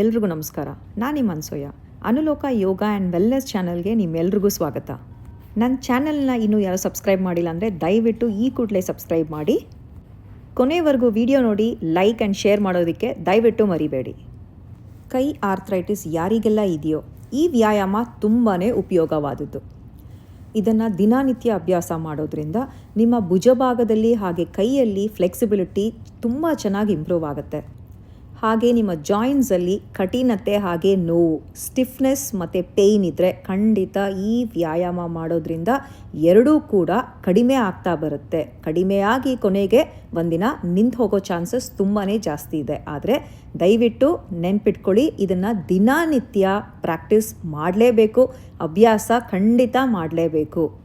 ಎಲ್ರಿಗೂ ನಮಸ್ಕಾರ. ನಾನು ನಿಮ್ಮ ಅನ್ಸೋಯ. ಅನುಲೋಕ ಯೋಗ ಆ್ಯಂಡ್ ವೆಲ್ನೆಸ್ ಚಾನಲ್ಗೆ ನಿಮ್ಮೆಲ್ರಿಗೂ ಸ್ವಾಗತ. ನನ್ನ ಚಾನಲ್ನ ಇನ್ನೂ ಯಾರು ಸಬ್ಸ್ಕ್ರೈಬ್ ಮಾಡಿಲ್ಲ ಅಂದರೆ ದಯವಿಟ್ಟು ಈ ಕೂಡಲೇ ಸಬ್ಸ್ಕ್ರೈಬ್ ಮಾಡಿ. ಕೊನೆವರೆಗೂ ವಿಡಿಯೋ ನೋಡಿ, ಲೈಕ್ ಆ್ಯಂಡ್ ಶೇರ್ ಮಾಡೋದಕ್ಕೆ ದಯವಿಟ್ಟು ಮರಿಬೇಡಿ. ಕೈ ಆರ್ಥ್ರೈಟಿಸ್ ಯಾರಿಗೆಲ್ಲ ಇದೆಯೋ, ಈ ವ್ಯಾಯಾಮ ತುಂಬಾ ಉಪಯೋಗವಾದದ್ದು. ಇದನ್ನು ದಿನನಿತ್ಯ ಅಭ್ಯಾಸ ಮಾಡೋದ್ರಿಂದ ನಿಮ್ಮ ಭುಜಭಾಗದಲ್ಲಿ ಹಾಗೆ ಕೈಯಲ್ಲಿ ಫ್ಲೆಕ್ಸಿಬಿಲಿಟಿ ತುಂಬ ಚೆನ್ನಾಗಿ ಇಂಪ್ರೂವ್ ಆಗುತ್ತೆ. ಹಾಗೆ ನಿಮ್ಮ ಜಾಯಿಂಟ್ಸಲ್ಲಿ ಕಠಿಣತೆ ಹಾಗೆ ನೋವು ಸ್ಟಿಫ್ನೆಸ್ ಮತ್ತು ಪೇಯ್ನ್ ಇದ್ದರೆ ಖಂಡಿತ ಈ ವ್ಯಾಯಾಮ ಮಾಡೋದ್ರಿಂದ ಎರಡೂ ಕೂಡ ಕಡಿಮೆ ಆಗ್ತಾ ಬರುತ್ತೆ. ಕಡಿಮೆಯಾಗಿ ಕೊನೆಗೆ ಒಂದಿನ ನಿಂತು ಹೋಗೋ ಚಾನ್ಸಸ್ ತುಂಬಾ ಜಾಸ್ತಿ ಇದೆ. ಆದರೆ ದಯವಿಟ್ಟು ನೆನ್ಪಿಟ್ಕೊಳ್ಳಿ, ಇದನ್ನು ದಿನನಿತ್ಯ ಪ್ರಾಕ್ಟೀಸ್ ಮಾಡಲೇಬೇಕು, ಅಭ್ಯಾಸ ಖಂಡಿತ ಮಾಡಲೇಬೇಕು.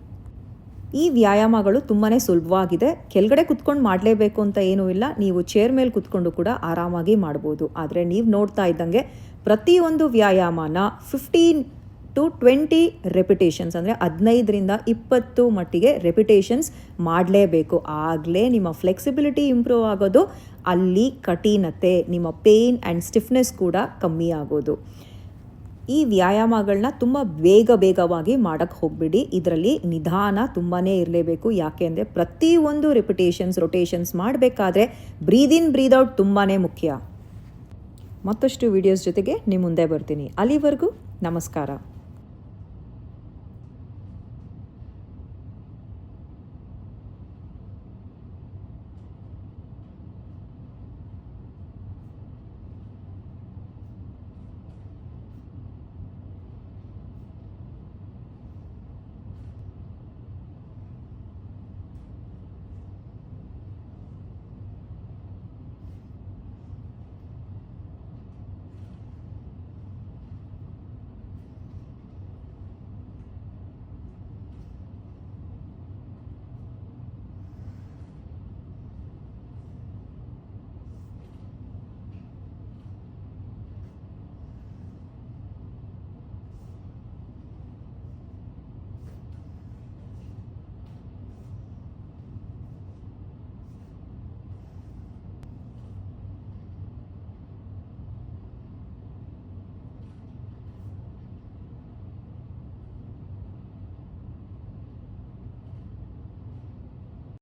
ಈ ವ್ಯಾಯಾಮಗಳು ತುಂಬಾ ಸುಲಭವಾಗಿದೆ. ಕೆಳಗಡೆ ಕುತ್ಕೊಂಡು ಮಾಡಲೇಬೇಕು ಅಂತ ಏನೂ ಇಲ್ಲ. ನೀವು ಚೇರ್ ಮೇಲೆ ಕುತ್ಕೊಂಡು ಕೂಡ ಆರಾಮಾಗಿ ಮಾಡ್ಬೋದು. ಆದರೆ ನೀವು ನೋಡ್ತಾ ಇದ್ದಂಗೆ ಪ್ರತಿಯೊಂದು ವ್ಯಾಯಾಮನ ಫಿಫ್ಟೀನ್ ಟು ಟ್ವೆಂಟಿ ರೆಪಿಟೇಷನ್ಸ್ ಅಂದರೆ ಹದಿನೈದರಿಂದ ಇಪ್ಪತ್ತು ಮಟ್ಟಿಗೆ ರೆಪಿಟೇಷನ್ಸ್ ಮಾಡಲೇಬೇಕು. ಆಗಲೇ ನಿಮ್ಮ ಫ್ಲೆಕ್ಸಿಬಿಲಿಟಿ ಇಂಪ್ರೂವ್ ಆಗೋದು, ಅಲ್ಲಿ ಕಠಿಣತೆ, ನಿಮ್ಮ ಪೇಯ್ನ್ ಆ್ಯಂಡ್ ಸ್ಟಿಫ್ನೆಸ್ ಕೂಡ ಕಮ್ಮಿ ಆಗೋದು. ಈ ವ್ಯಾಯಾಮಗಳನ್ನ ತುಂಬ ಬೇಗ ಬೇಗವಾಗಿ ಮಾಡೋಕ್ಕೆ ಹೋಗಬೇಡಿ. ಇದರಲ್ಲಿ ನಿಧಾನ ತುಂಬಾ ಇರಲೇಬೇಕು. ಯಾಕೆ ಅಂದರೆ ಪ್ರತಿಯೊಂದು ರೆಪಿಟೇಷನ್ಸ್ ರೊಟೇಷನ್ಸ್ ಮಾಡಬೇಕಾದ್ರೆ ಬ್ರೀದ್ ಇನ್ ಬ್ರೀದ್ ಔಟ್ ತುಂಬಾ ಮುಖ್ಯ. ಮತ್ತಷ್ಟು ವಿಡಿಯೋಸ್ ಜೊತೆಗೆ ನಿಮ್ಮ ಮುಂದೆ ಬರ್ತೀನಿ. ಅಲ್ಲಿವರೆಗೂ ನಮಸ್ಕಾರ.